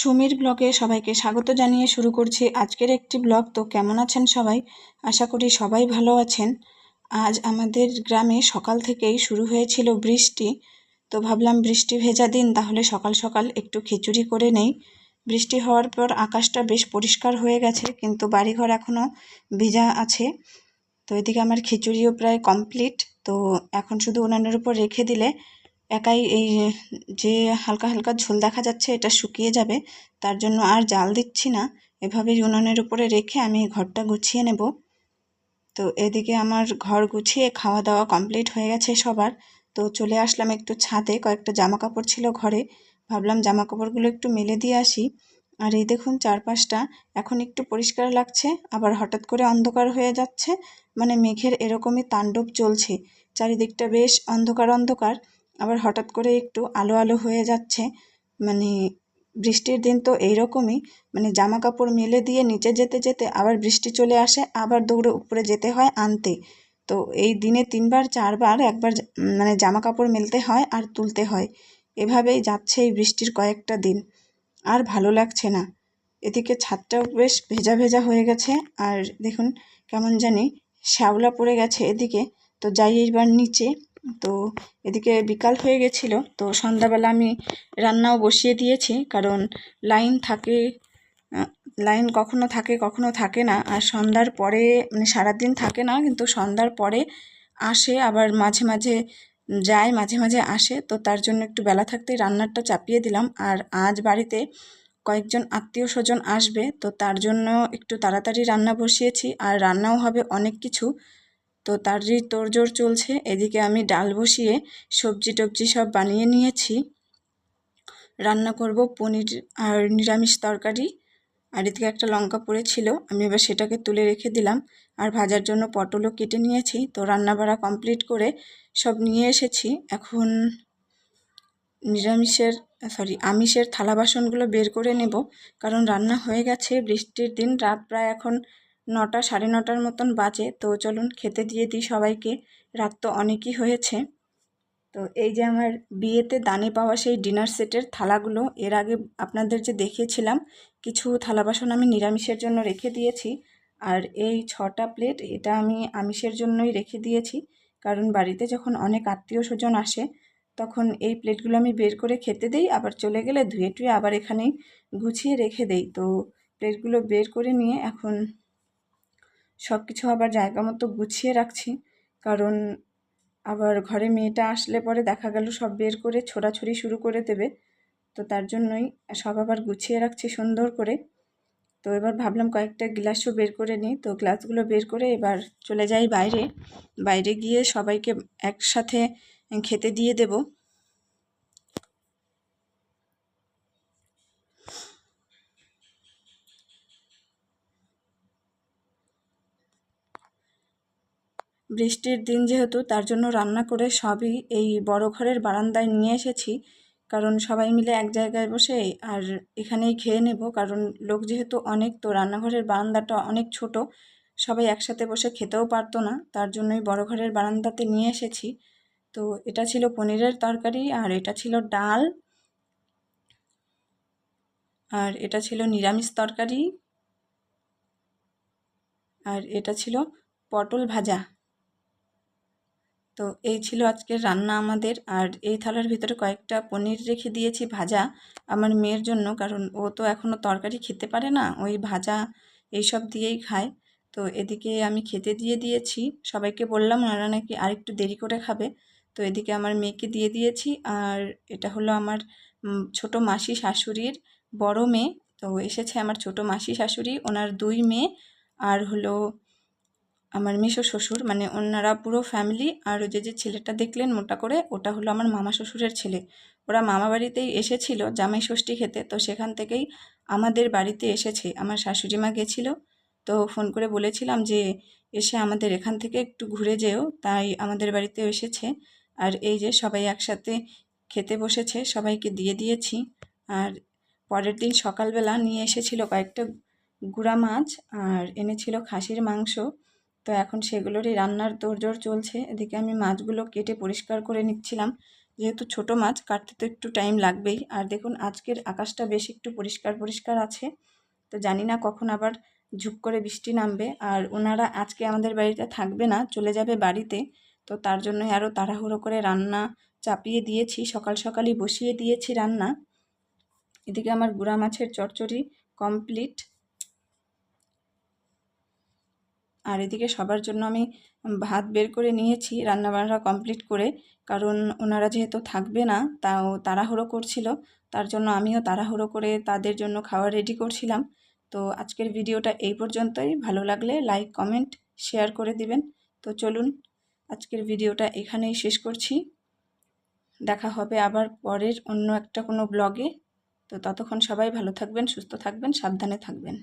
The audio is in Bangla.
সুমির ব্লগে সবাইকে স্বাগত জানিয়ে শুরু করছি আজকের একটি ব্লগ। তো কেমন আছেন সবাই? আশা করি সবাই ভালো আছেন। আজ আমাদের গ্রামে সকাল থেকেই শুরু হয়েছিল বৃষ্টি। তো ভাবলাম বৃষ্টি ভেজা দিন, তাহলে সকাল সকাল একটু খিচুড়ি করে নেই। বৃষ্টি হওয়ার পর আকাশটা বেশ পরিষ্কার হয়ে গেছে, কিন্তু বাড়িঘর এখনও ভিজা আছে। তো এদিকে আমার খিচুড়িও প্রায় কমপ্লিট। তো এখন শুধু উনানের উপর রেখে দিলে একাই এই যে হালকা হালকা ঝোল দেখা যাচ্ছে এটা শুকিয়ে যাবে, তার জন্য আর জাল দিচ্ছি না। এভাবেই উনুনের উপরে রেখে আমি ঘরটা গুছিয়ে নেব। তো এদিকে আমার ঘর গুছিয়ে খাওয়া দাওয়া কমপ্লিট হয়ে গেছে সবার। তো চলে আসলাম একটু ছাদে, কয়েকটা জামা কাপড় ছিল ঘরে। ভাবলাম জামা কাপড়গুলো একটু মেলে দিয়ে আসি। আর এই দেখুন চারপাশটা, এখন একটু পরিষ্কার লাগছে, আবার হঠাৎ করে অন্ধকার হয়ে যাচ্ছে। মানে মেঘের এরকমই তাণ্ডব চলছে। চারিদিকটা বেশ অন্ধকার অন্ধকার। আবার হঠাৎ করে একটু আলো আলো হয়ে যাচ্ছে। মানে বৃষ্টির দিন তো এইরকমই। মানে জামা কাপড় মেলে দিয়ে নিচে যেতে যেতে আবার বৃষ্টি চলে আসে, আবার দৌড়ে উপরে যেতে হয় আনতে। তো এই দিনে তিনবার, চারবার একবার মানে জামা কাপড় মেলতে হয় আর তুলতে হয়। এভাবেই যাচ্ছে এই বৃষ্টির কয়েকটা দিন। আর ভালো লাগছে না। এদিকে ছাদটাও বেশ ভেজা ভেজা হয়ে গেছে। আর দেখুন কেমন জানি শ্যাওলা পড়ে গেছে এদিকে। তো যাই এইবার নিচে। তো এদিকে বিকাল হয়ে গেছিল, তো সন্ধ্যাবেলা আমি রান্নাও বসিয়ে দিয়েছি, কারণ লাইন থাকে লাইন কখনো থাকে কখনো থাকে না, আর সন্ধ্যার পরে মানে সারাদিন থাকে না, কিন্তু সন্ধ্যার পরে আসে, আবার মাঝে মাঝে যায়, মাঝে মাঝে আসে, তো তার জন্য একটু বেলা থাকতেই রান্নাটা চাপিয়ে দিলাম, আর আজ বাড়িতে কয়েকজন আত্মীয় স্বজন আসবে, তো তার জন্য একটু তাড়াতাড়ি রান্না বসিয়েছি, আর রান্নাও হবে অনেক কিছু তো তারই তোড়জোড় চলছে। এদিকে আমি ডাল বসিয়ে সবজি টবজি সব বানিয়ে নিয়েছি। রান্না করব পনির আর নিরামিষ তরকারি। আর এদিকে একটা লঙ্কা পড়েছিল আমি এবার সেটাকে তুলে রেখে দিলাম। আর ভাজার জন্য পটলও কেটে নিয়েছি। তো রান্না বাড়া কমপ্লিট করে সব নিয়ে এসেছি। এখন নিরামিষের, সরি, আমিষের থালা বাসনগুলো বের করে নেব। কারণ রান্না হয়ে গেছে, বৃষ্টির দিন, রাত প্রায় এখন নটা সাড়ে নটার মতন বাজে। তো চলুন খেতে দিয়ে দিই সবাইকে। রাত তো অনেকই হয়েছে। তো এই যে আমার বিয়েতে দানে পাওয়া সেই ডিনার সেটের থালাগুলো, এর আগে আপনাদের যে দেখিয়েছিলাম, কিছু থালা বাসন আমি নিরামিষের জন্য রেখে দিয়েছি। আর এই ছটা প্লেট এটা আমি আমিষের জন্যই রেখে দিয়েছি। কারণ বাড়িতে যখন অনেক আত্মীয় স্বজন আসে, তখন এই প্লেটগুলো আমি বের করে খেতে দিই, আবার চলে গেলে ধুয়ে টুয়ে আবার এখানেই গুছিয়ে রেখে দেই। তো প্লেটগুলো বের করে নিয়ে এখন সব কিছু আবার জায়গা মতো গুছিয়ে রাখছি। কারণ আবার ঘরে মেয়েটা আসলে পরে দেখা গেল সব বের করে ছোড়াছুড়ি শুরু করে দেবে। তো তার জন্যই সব আবার গুছিয়ে রাখছি সুন্দর করে। তো এবার ভাবলাম কয়েকটা গ্লাসও বের করে নিই। তো গ্লাসগুলো বের করে এবার চলে যাই বাইরে। বাইরে গিয়ে সবাইকে একসাথে খেতে দিয়ে দেবো। বৃষ্টির দিন যেহেতু, তার জন্য রান্না করে সবই এই বড় ঘরের বারান্দায় নিয়ে এসেছি। কারণ সবাই মিলে এক জায়গায় বসে আর এখানেই খেয়ে নেব। কারণ লোক যেহেতু অনেক, তো রান্নাঘরের বারান্দাটা অনেক ছোট। সবাই একসাথে বসে খেতেও পারতো না, তার জন্যই বড় ঘরের বারান্দাতে নিয়ে এসেছি। তো এটা ছিল পনিরের তরকারি আর এটা ছিল ডাল। আর এটা ছিল নিরামিষ তরকারি। আর এটা ছিল পটল ভাজা। তো এই ছিল আজকের রান্না আমাদের। আর এই থালার ভিতরে কয়েকটা পনির রেখে দিয়েছি ভাজা আমার মেয়ের জন্য, কারণ ও তো এখনও তরকারি খেতে পারে না, ওই ভাজা এইসব দিয়েই খায়। তো এদিকে আমি খেতে দিয়ে দিয়েছি, সবাইকে বললাম ওনারা নাকি আরেকটু দেরি করে খাবে। তো এদিকে আমার মেয়েকে দিয়ে দিয়েছি, আর এটা হলো আমার ছোট মাসি শাশুড়ির বড় মেয়ে। তো এসেছে আমার ছোট মাসি শাশুড়ি, ওনার দুই মেয়ে, আর হলো আমার মেশো শ্বশুর মানে ওনারা পুরো ফ্যামিলি আর যে যে ছেলেটা দেখলেন মোটা করে, ওটা হলো আমার মামা শ্বশুরের ছেলে। ওরা মামা বাড়িতেই এসেছিল জামাই ষষ্ঠী খেতে, তো সেখান থেকেই আমাদের বাড়িতে এসেছে। আমার শাশুড়ি মা গেছিল, তো ফোন করে বলেছিলাম যে, এসে আমাদের এখান থেকে একটু ঘুরে যেও। তাই আমাদের বাড়িতে এসেছে। আর এই যে সবাই একসাথে খেতে বসেছে, সবাইকে দিয়ে দিয়েছি। আর পরের দিন সকালবেলা নিয়ে এসেছিল কয়েকটা গুঁড়া মাছ, আর এনেছিল খাসির মাংস। তো এখন সেগুলোরই রান্নার তোড়জোড় চলছে। এদিকে আমি মাছগুলো কেটে পরিষ্কার করে নিচ্ছিলাম। যেহেতু ছোট মাছ, কাটতে তো একটু টাইম লাগবেই। আর দেখুন, আজকের আকাশটা বেশ একটু পরিষ্কার পরিষ্কার আছে। তো জানি না কখন আবার ঝুপ করে বৃষ্টি নামবে। আর ওনারা আজকে আমাদের বাড়িতে থাকবে না, চলে যাবে বাড়িতে। তো তার জন্য আরও তাড়াহুড়ো করে রান্না চাপিয়ে দিয়েছি। সকাল সকালই বসিয়ে দিয়েছি রান্না। এদিকে আমার গুড়া মাছের চচ্চড়ি কমপ্লিট আর এদিকে সবার জন্য আমি ভাত বের করে নিয়েছি, রান্নাবান্না কমপ্লিট করে। কারণ ওনারা যেহেতু থাকবে না, তাও তাড়াহুড়ো করছিল। তার জন্য আমিও তাড়াহুড়ো করে তাদের জন্য খাবার রেডি করছিলাম। তো আজকের ভিডিওটা এই পর্যন্তই। ভালো লাগলে লাইক কমেন্ট শেয়ার করে দিবেন। তো চলুন, আজকের ভিডিওটা এখানেই শেষ করছি। দেখা হবে আবার পরের অন্য একটা কোনো ব্লগে তো ততক্ষণ সবাই ভালো থাকবেন, সুস্থ থাকবেন, সাবধানে থাকবেন।